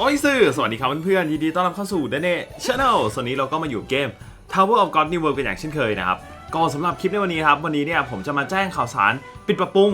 โอ้ยสื่อสวัสดีครับเพื่อนๆยินดีต้อนรับเข้าสู่ d a n e Channel สวันนี้เราก็มาอยู่เกม Tower of God New World กันอย่างเช่นเคยนะครับ ก็สำหรับคลิปในวันนี้ครับ วันนี้เนี่ยผมจะมาแจ้งข่าวสาร ปิดปรับปรุง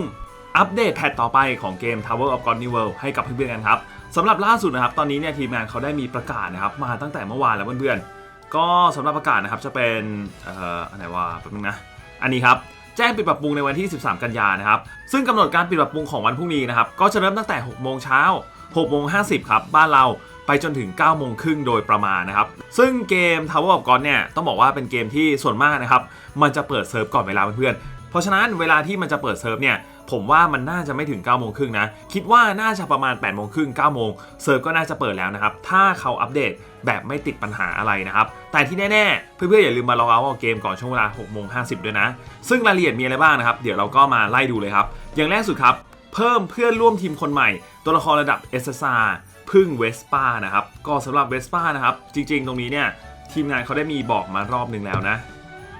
อัปเดตแพทต่อไปของเกม Tower of God New World ให้กับเพื่อนๆกันครับสำหรับล่าสุดนะครับ ตอนนี้เนี่ยทีมงานเขาได้มีประกาศนะครับ มาตั้งแต่เมื่อวานแล้วเพื่อนๆก็สำหรับประกาศนะครับจะเป็นเอ่ออันไหนว่าแป๊บนึงนะอันนี้ครับ แจ้งปิดปรับปรุงในวันที่ 13 กันยานะครับ ซึ่งกำหนดการปิดปรับปรุงของวันพรุ่งนี้นะครับ ก็จะเริ่มตั้งแต่ 6 โมงเช้า 6 โมง 50 ครับ บ้านเราไปจนถึง 9 โมงครึ่งโดยประมาณนะครับ ซึ่งเกม Tower of God เนี่ย ต้องบอกว่าเป็นเกมที่ส่วนมากนะครับ มันจะเปิดเซิร์ฟก่อนเวลาเพื่อนๆ เพราะฉะนั้นเวลาที่มันจะเปิดเซิร์ฟเนี่ย ผมว่ามันน่าจะไม่ถึง9โมงครึ่งนะ คิดว่าน่าจะประมาณ8โมงครึ่ง9โมงเซิร์ฟก็น่าจะเปิดแล้วนะครับ ถ้าเขาอัปเดตแบบไม่ติดปัญหาอะไรนะครับ แต่ที่แน่ๆ เพื่อนๆ อย่าลืมมาลองเอาเกมก่อนช่วงเวลา6โมง50ด้วยนะ ซึ่งรายละเอียดมีอะไรบ้างนะครับ เดี๋ยวเราก็มาไล่ดูเลยครับ อย่างแรกสุดครับ เพิ่มเพื่อนร่วมทีมคนใหม่ ตัวละครระดับ SSR พึ่งเวสป้านะครับ ก็สำหรับเวสป้านะครับ จริงๆ ตรงนี้เนี่ยทีมงานเขาได้มีบอกมารอบหนึ่งแล้วนะ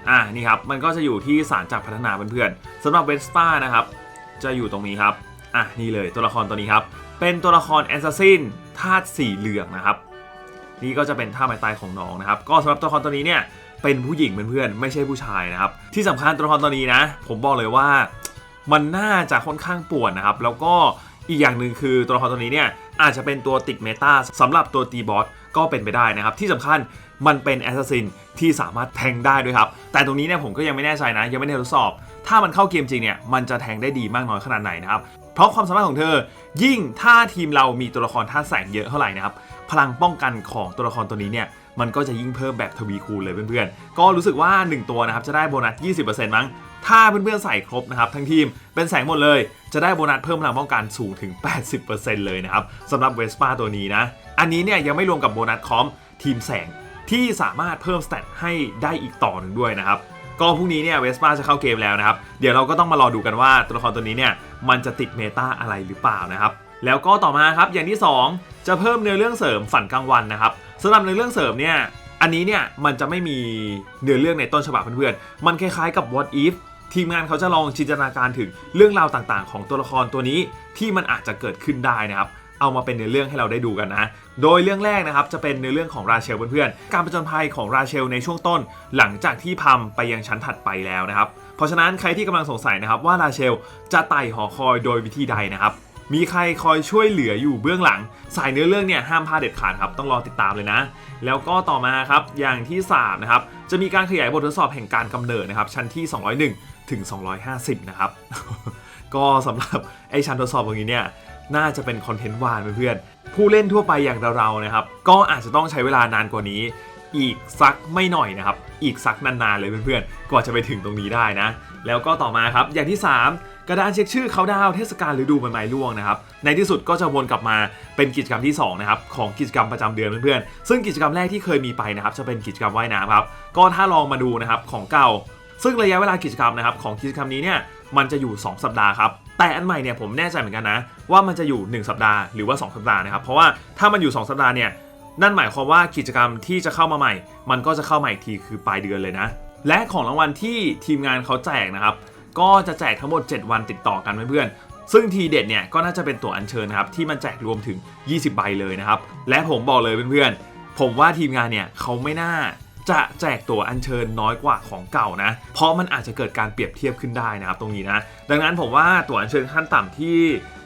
อ่านี่ครับ มันก็จะอยู่ที่สารจากพัฒนาเพื่อนๆสำหรับเวสป้านะครับ จะอยู่ตรงนี้ครับ อะนี่เลยตัวละครตัวนี้ครับ เป็นตัวละครแอสซัสซินธาตุสีเหลืองนะครับ นี่ก็จะเป็นท่าไม้ตายของน้องนะครับ ก็สำหรับตัวละครตัวนี้เนี่ยเป็นผู้หญิงเพื่อนๆไม่ใช่ผู้ชายนะครับ ที่สำคัญตัวละครตัวนี้นะ ผมบอกเลยว่ามันน่าจะค่อนข้างป่วนนะครับ แล้วก็อีกอย่างหนึ่งคือตัวละครตัวนี้เนี่ยอาจจะเป็นตัวติดเมตาสำหรับตัวตีบอสก็เป็นไปได้นะครับ ที่สำคัญมันเป็นแอสซัสซินที่สามารถแทงได้ด้วยครับ แต่ตรงนี้เนี่ยผมก็ยังไม่แน่ใจนะ ยังไม่ได้ทดสอบ ถ้ามันเข้าเกมจริงเนี่ยมันจะแทงได้ดีมากน้อยขนาดไหนนะครับเพราะความสามารถของเธอ ยิ่งถ้าทีมเรามีตัวละครท่าแสงเยอะเท่าไหร่นะครับพลังป้องกันของตัวละครตัวนี้เนี่ยมันก็จะยิ่งเพิ่มแบบทวีคูณเลยเพื่อนๆ ก็รู้สึกว่า 1 ตัวนะครับจะได้โบนัส 20%มั้ง ถ้าเพื่อนๆใส่ครบนะครับทั้งทีมเป็นแสงหมดเลย จะได้โบนัสเพิ่มพลังป้องกันสูงถึง 80%เลยนะครับสำหรับเวสป้าตัวนี้นะ อันนี้เนี่ยยังไม่รวมกับโบนัสคอมทีมแสงที่สามารถเพิ่มสเตตให้ได้อีกต่อหนึ่งด้วยนะครับ ก็พรุ่งนี้เนี่ยเวสป้าจะเข้าเกมแล้วนะครับ เดี๋ยวเราก็ต้องมารอดูกันว่าตัวละครตัวนี้เนี่ยมันจะติดเมตาอะไรหรือเปล่านะครับ แล้วก็ต่อมาครับอย่างที่ 2 จะเพิ่มเนื้อเรื่องเสริมฝันกลางวันนะครับสำหรับเนื้อเรื่องเสริมเนี่ยอันนี้เนี่ยมันจะไม่มีเนื้อเรื่องในต้นฉบับเพื่อนๆ มันคล้ายๆกับ What If ทีมงานเขาจะลองจินตนาการถึงเรื่องราวต่างๆ ของตัวละครตัวนี้ที่มันอาจจะเกิดขึ้นได้นะครับ เอามาเป็นเนื้อเรื่องให้เราได้ดูกันนะ โดยเรื่องแรกนะครับจะเป็นเนื้อเรื่องของราเชลเพื่อนๆ การประจนภัยของราเชลในช่วงต้น หลังจากที่พัมไปยังชั้นถัดไปแล้วนะครับ เพราะฉะนั้นใครที่กำลังสงสัยนะครับว่าราเชลจะไต่หอคอยโดยวิธีใดนะครับ มีใครคอยช่วยเหลืออยู่เบื้องหลัง สายเนื้อเรื่องเนี่ยห้ามพลาดเด็ดขาดครับต้องรอติดตามเลยนะ แล้วก็ต่อมาครับอย่างที่3นะครับจะมีการขยายบททดสอบแห่งการกำเนิดนะครับชั้นที่ 201 ถึง 250 นะครับก็สำหรับไอชั้นทดสอบตรงนี้เนี่ย น่าจะเป็นคอนเทนต์วานเพื่อนๆผู้เล่นทั่วไปอย่างเราๆนะครับ ก็อาจจะต้องใช้เวลานานกว่านี้ อีกสักไม่หน่อยนะครับ อีกสักนานๆเลยเพื่อนๆกว่าจะไปถึงตรงนี้ได้นะ แล้วก็ต่อมาครับอย่างที่ 3 กระดานเช็คชื่อเขาดาวเทศกาลฤดูใบไม้ร่วงนะครับ ในที่สุดก็จะวนกลับมาเป็นกิจกรรมที่2นะครับของกิจกรรมประจำเดือนเพื่อนๆซึ่งกิจกรรมแรกที่เคยมีไปนะครับ จะเป็นกิจกรรมว่ายน้ำครับก็ถ้าลองมาดูนะครับของเก่า ซึ่งระยะเวลากิจกรรมนะครับของกิจกรรมนี้เนี่ยมันจะอยู่ 2 สัปดาห์ครับ แต่อันใหม่เนี่ยผมแน่ใจเหมือนกันนะ ว่ามันจะอยู่ 1 สัปดาห์หรือว่า 2 สัปดาห์นะครับ เพราะว่าถ้ามันอยู่ 2 สัปดาห์เนี่ยนั่นหมายความว่ากิจกรรมที่จะเข้ามาใหม่ มันก็จะเข้ามาอีกทีคือปลายเดือนเลยนะ และของรางวัลที่ทีมงานเขาแจกนะครับ ก็จะแจกทั้งหมด 7 วันติดต่อกันเพื่อนๆซึ่งทีเด็ดเนี่ยก็น่าจะเป็นตัวอัญเชิญนะครับที่มันแจกรวมถึง 20 ใบเลยนะครับ และผมบอกเลยเพื่อนๆผมว่าทีมงานเนี่ยเขาไม่น่า จะแจกตั๋วอัญเชิญน้อยกว่าของเก่านะ เพราะมันอาจจะเกิดการเปรียบเทียบขึ้นได้นะครับตรงนี้นะ ดังนั้นผมว่าตั๋วอัญเชิญขั้นต่ำที่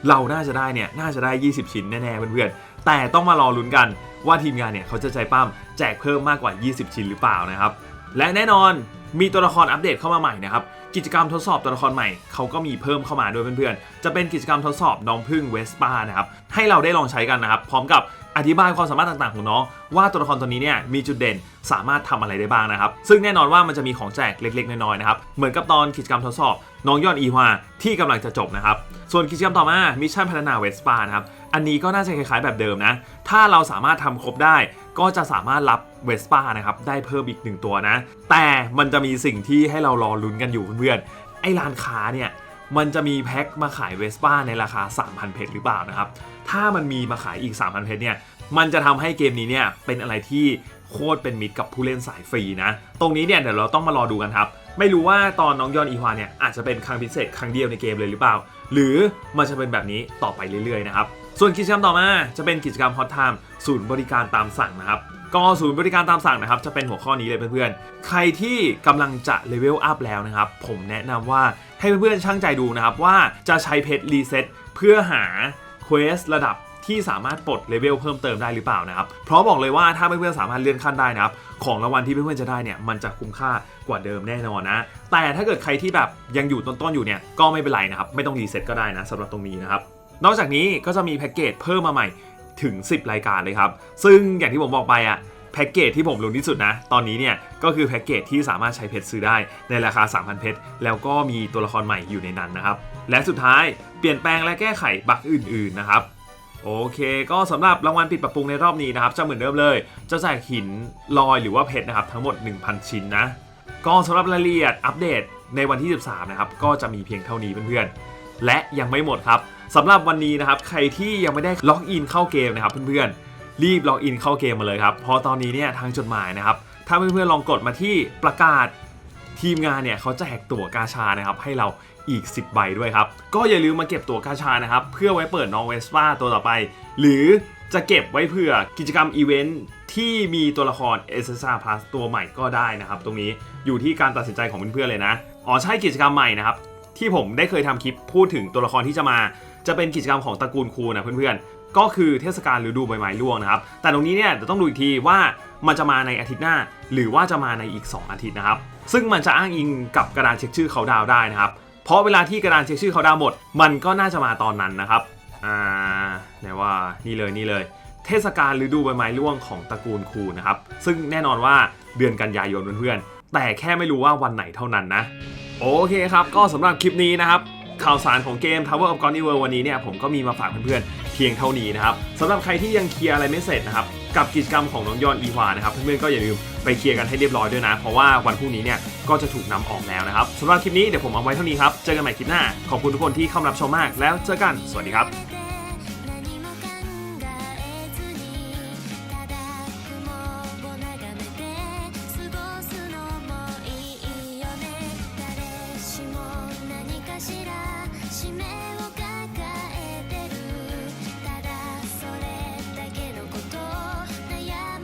เราน่าจะได้เนี่ยน่าจะได้ 20 ชิ้นแน่ๆเพื่อนๆแต่ต้องมารอลุ้นกันว่าทีมงานเนี่ยเขาจะใจปั้มแจกเพิ่มมากกว่า 20 ชิ้นหรือเปล่านะครับและแน่นอนมีตัวละครอัปเดตเข้ามาใหม่นะครับ กิจกรรมทดสอบตัวละครใหม่เขาก็มีเพิ่มเข้ามาด้วยเพื่อนๆ จะเป็นกิจกรรมทดสอบน้องพึ่งเวสป้านะครับ ให้เราได้ลองใช้กันนะครับ พร้อมกับอธิบายความสามารถต่างๆของน้อง ว่าตัวละครตัวนี้เนี่ยมีจุดเด่นสามารถทำอะไรได้บ้างนะครับ ซึ่งแน่นอนว่ามันจะมีของแจกเล็ก ๆ น้อยๆนะครับ เหมือนกับตอนกิจกรรมทดสอบ น้องยอดอีฮวาที่กำลังจะจบนะครับ ส่วนกิจกรรมต่อมามิชชั่นพัฒนาเวสปานะครับ อันนี้ก็น่าจะคล้ายๆแบบเดิมนะ ถ้าเราสามารถทำครบได้ ก็จะสามารถรับเวสป้านะครับได้เพิ่มอีกหนึ่งตัวนะ แต่มันจะมีสิ่งที่ให้เรารอลุ้นกันอยู่เพื่อนๆไอ้ร้านค้าเนี่ยมันจะมีแพ็คมาขายเวสป้าในราคา 3,000 เพชรหรือเปล่านะครับ ถ้ามันมีมาขายอีก 3,000 เพชรเนี่ย มันจะทำให้เกมนี้เนี่ยเป็นอะไรที่โคตรเป็นมิตรกับผู้เล่นสายฟรีนะ ตรงนี้เนี่ยเดี๋ยวเราต้องมารอดูกันครับ ไม่รู้ว่าตอนน้องยอนอีฮวาเนี่ยอาจจะเป็นครั้งพิเศษครั้งเดียวในเกมเลยหรือเปล่า หรือมันจะเป็นแบบนี้ต่อไปเรื่อยๆนะครับ ส่วนกิจกรรมต่อมาจะเป็นกิจกรรมฮอตไทม์ศูนย์บริการตามสั่งนะครับก็ศูนย์บริการตามสั่งนะครับ จะเป็นหัวข้อนี้เลยเพื่อนๆ ใครที่กำลังจะเลเวลอัพแล้วนะครับ ผมแนะนำว่าให้เพื่อนๆช่างใจดูนะครับ ว่าจะใช้เพชรรีเซ็ตเพื่อหาเควสระดับที่สามารถปลดเลเวลเพิ่มเติมได้หรือเปล่านะครับ เพราะบอกเลยว่าถ้าเพื่อนๆสามารถเลื่อนขั้นได้นะครับ ของรางวัลที่เพื่อนๆจะได้เนี่ยมันจะคุ้มค่ากว่าเดิมแน่นอนนะ แต่ถ้าเกิดใครที่แบบยังอยู่ต้นๆอยู่เนี่ยก็ไม่เป็นไรนะครับ ไม่ต้องรีเซ็ตก็ได้นะสำหรับตรงนี้นะครับ นอกจากนี้ก็จะมีแพ็กเกจเพิ่มมาใหม่ถึง 10 รายการเลยครับ ซึ่งอย่างที่ผมบอกไปอะแพ็กเกจที่ผมรู้ที่สุดนะ ตอนนี้เนี่ยก็คือแพ็กเกจที่สามารถใช้เพชรซื้อได้ในราคา 3,000 เพชร แล้วก็มีตัวละครใหม่อยู่ในนั้นนะครับ และสุดท้ายเปลี่ยนแปลงและแก้ไขบั๊กอื่น ๆ นะครับ โอเค ก็สำหรับรางวัลปิดปรับปรุงในรอบนี้นะครับจะเหมือนเดิมเลย จะแจกหินลอยหรือว่าเพชรนะครับทั้งหมด 1,000 ชิ้นนะ ก็สำหรับรายละเอียดอัปเดตในวันที่ 13 นะครับ ก็จะมีเพียงเท่านี้เพื่อนๆ และยังไม่หมดครับสำหรับวันนี้นะครับใครที่ยังไม่ได้ล็อกอินเข้าเกมนะครับเพื่อนๆรีบล็อกอินเข้าเกมมาเลยครับเพราะตอนนี้เนี่ยทางจดหมายนะครับถ้าเพื่อนๆลองกดมาที่ประกาศทีมงานเนี่ยเขาจะแจกตั๋วกาชานะครับให้เราอีก 10 ใบด้วยครับ ก็อย่าลืมมาเก็บตั๋วกาชานะครับ เพื่อไว้เปิดน้องเวสป้าตัวต่อไป หรือจะเก็บไว้เพื่อกิจกรรมอีเวนท์ที่มีตัวละครเอเซซ่าพลัสตัวใหม่ก็ได้นะครับ ตรงนี้อยู่ที่การตัดสินใจของเพื่อนๆเลยนะ อ๋อใช่กิจกรรมใหม่นะครับ ที่ผมได้เคยทำคลิปพูดถึงตัวละครที่จะมา จะเป็นกิจกรรมของตระกูลครูนะเพื่อนๆ ก็คือเทศกาลฤดูใบไม้ร่วงนะครับ แต่ตรงนี้เนี่ยเดี๋ยวต้องดูอีกทีว่ามันจะมาในอาทิตย์หน้า หรือว่าจะมาในอีก 2 อาทิตย์นะครับ ซึ่งมันจะอ้างอิงกับกระดานเช็คชื่อเขาดาวได้นะครับ เพราะเวลาที่กระดานเช็คชื่อเขาดาวหมด มันก็น่าจะมาตอนนั้นนะครับอ่าไหนว่านี่เลยนี่เลยเทศกาลฤดูใบไม้ร่วงของตระกูลครูนะครับ ซึ่งแน่นอนว่าเดือนกันยายนเพื่อนๆแต่แค่ไม่รู้ว่าวันไหนเท่านั้นนะ โอเคครับ ก็สำหรับคลิปนี้นะครับ ข่าวสารของเกม Tower of God New World วันนี้เนี่ยผมก็มีมาฝากเพื่อนๆ เพียงเท่านี้นะครับสำหรับใครที่ยังเคลียร์อะไรไม่เสร็จนะครับ กับกิจกรรมของน้องยอนอีวานะครับ เพื่อนๆก็อย่าลืมไปเคลียร์กันให้เรียบร้อยด้วยนะ เพราะว่าวันพรุ่งนี้เนี่ยก็จะถูกนำออกแล้วนะครับสำหรับคลิปนี้เดี๋ยวผมเอาไว้เท่านี้ครับเจอกันใหม่คลิปหน้าขอบคุณทุกคนที่เข้ามารับชมมากแล้วเจอกันสวัสดีครับ